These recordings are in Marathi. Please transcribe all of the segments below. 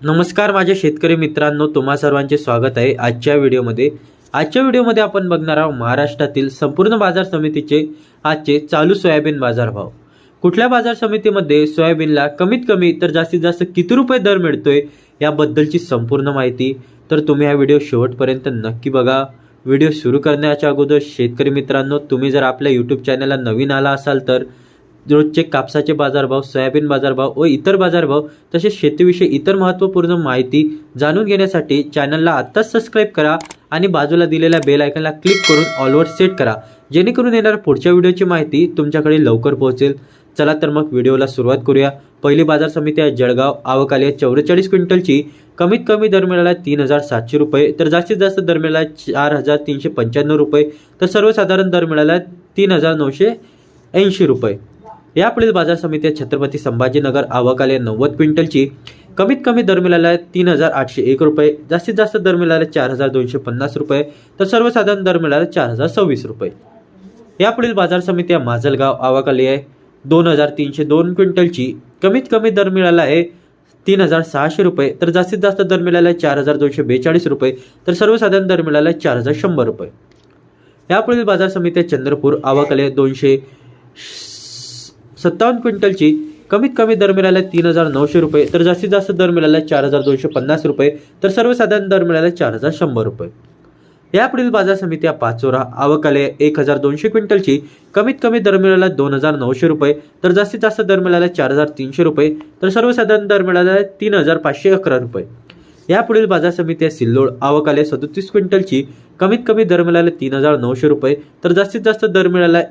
नमस्कार माझ्या शेतकरी मित्रांनो तुम्हा सर्वांचे स्वागत आहे आजच्या व्हिडिओमध्ये. आजच्या व्हिडिओमध्ये आपण बघणार आहोत महाराष्ट्रातील संपूर्ण बाजार समितीचे आजचे चालू सोयाबीन बाजारभाव. कुठल्या बाजार समितीमध्ये सोयाबीनला कमीत कमी तर जास्तीत जास्त किती रुपये दर मिळतोय याबद्दलची संपूर्ण माहिती तर तुम्ही हा व्हिडिओ शेवटपर्यंत नक्की बघा. व्हिडिओ सुरू करण्याच्या अगोदर शेतकरी मित्रांनो तुम्ही जर आपल्या यूट्यूब चॅनलला नवीन आला असाल तर रोजचे कापसाचे बाजारभाव सोयाबीन बाजारभाव व इतर बाजारभाव तसेच शेतीविषयी इतर महत्त्वपूर्ण माहिती जाणून घेण्यासाठी चॅनलला आत्ताच सबस्क्राईब करा आणि बाजूला दिलेल्या बेल आयकनला क्लिक करून ऑलवर सेट करा. जेणेकरून येणाऱ्या पुढच्या व्हिडिओची माहिती तुमच्याकडे लवकर पोहोचेल. चला तर मग व्हिडिओला सुरुवात करूया. पहिली बाजार समिती आहे जळगाव. आवकाली चौवेचाळीस क्विंटलची. कमीत कमी दर मिळाला तीन हजार सातशे रुपये. तर जास्तीत जास्त दर मिळाला चार हजार तीनशे पंच्याण्णव रुपये. तर सर्वसाधारण दर मिळाला तीन हजार नऊशे ऐंशी रुपये. यापुढील बाजार समितीत छत्रपती संभाजीनगर आवाकाले नव्वद क्विंटलची. कमीत कमी दर मिळाला आहे तीन हजार आठशे एक रुपये. जास्तीत जास्त दर मिळाला चार हजार दोनशे पन्नास रुपये. तर सर्वसाधारण दर मिळाला चार हजार सव्वीस रुपये. यापुढील बाजार समिती माजलगाव आवाकाली आहे. दोन हजार तीनशे दोन क्विंटलची कमीत कमी दर मिळाला आहे तीन हजार सहाशे रुपये. तर जास्तीत जास्त दर मिळाला आहे चार हजार दोनशे बेचाळीस रुपये. तर सर्वसाधारण दर मिळाला आहे चार हजार शंभर रुपये. यापुढील बाजार समिती चंद्रपूर आवक आहे दोनशे सत्तावन्न क्विंटलची कमीत कमी दर मिळाला तीन हजार नऊशे रुपये तर जास्तीत जास्त दर मिळाला चार हजार दोनशे पन्नास रुपये तर सर्वसाधारण दर मिळाला चार हजार शंभर रुपये. यापुढील बाजार समित्या पाचोरा आवकाले एक हजार दोनशे क्विंटलची कमीत कमी दर मिळाला दोन हजार नऊशे रुपये तर जास्तीत जास्त दर मिळाला चार हजार तीनशे रुपये तर सर्वसाधारण दर मिळाला तीन हजार पाचशे अकरा रुपये. यापुढील बाजार समित्या सिल्लोड आवकाले सदोतीस क्विंटलची कमीत कमी दर मिळाला तीन हजार नऊशे रुपये तर जास्तीत जास्त दर मिळाला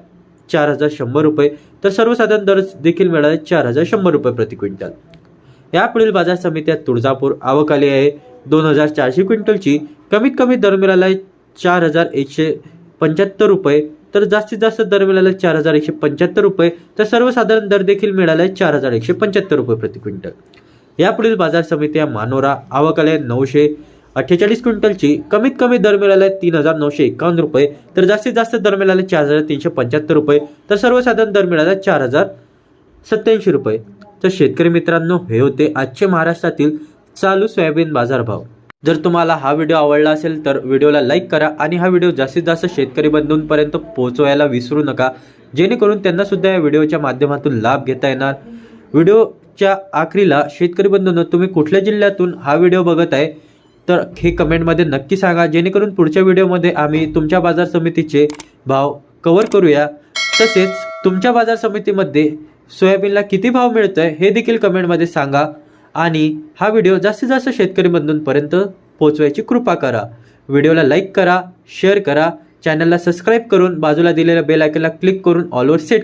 चार हजार शंभर रुपये तर सर्वसाधारण दर देखील मिळाले चार हजार शंभर रुपये प्रति क्विंटल. यापुढील बाजार समित्यात तुळजापूर आवक आली आहे. दोन हजार चारशे क्विंटलची कमीत कमी दर मिळाला आहे चार हजार एकशे पंच्याहत्तर रुपये. तर जास्तीत जास्त दर मिळाला चार हजार एकशे पंच्याहत्तर रुपये. तर सर्वसाधारण दर देखील मिळाला आहे चार हजार एकशे पंच्याहत्तर रुपये प्रति क्विंटल. यापुढील बाजार समित्या मानोरा आवक आले नऊशे. अठ्ठेचाळीस क्विंटलची कमीत कमी दर मिळाला तीन हजार नऊशे एकावन्न रुपये तर जास्तीत जास्त दर मिळाला चार हजार तीनशे पंच्याहत्तर रुपये तर सर्वसाधारण दर मिळाला चार हजार सत्याऐंशी रुपये. तर शेतकरी मित्रांनो हे होते आजचे महाराष्ट्रातील चालू सोयाबीन बाजारभाव. जर तुम्हाला हा व्हिडिओ आवडला असेल तर व्हिडिओला लाईक करा आणि हा व्हिडिओ जास्तीत जास्त शेतकरी बंधूंपर्यंत पोहोचवायला विसरू नका. जेणेकरून त्यांना सुद्धा या व्हिडिओच्या माध्यमातून लाभ घेता येणार. व्हिडिओच्या आखरीला शेतकरी बंधूंना तुम्ही कुठल्या जिल्ह्यातून हा व्हिडिओ बघत आहे तर हे कमेंटमध्ये नक्की सांगा जेणेकरून पुढच्या व्हिडिओमध्ये आम्ही तुमच्या बाजार समितीचे भाव कवर करूया. तसेच तुमच्या बाजार समितीमध्ये सोयाबीनला किती भाव मिळतो आहे हे देखील कमेंटमध्ये सांगा आणि हा व्हिडिओ जास्तीत जास्त शेतकरी बंधूंपर्यंत पोहोचवायची कृपा करा. व्हिडिओला लाईक करा शेअर करा चॅनलला सबस्क्राईब करून बाजूला दिलेल्या बेल आयकनला क्लिक करून ऑलवर सेट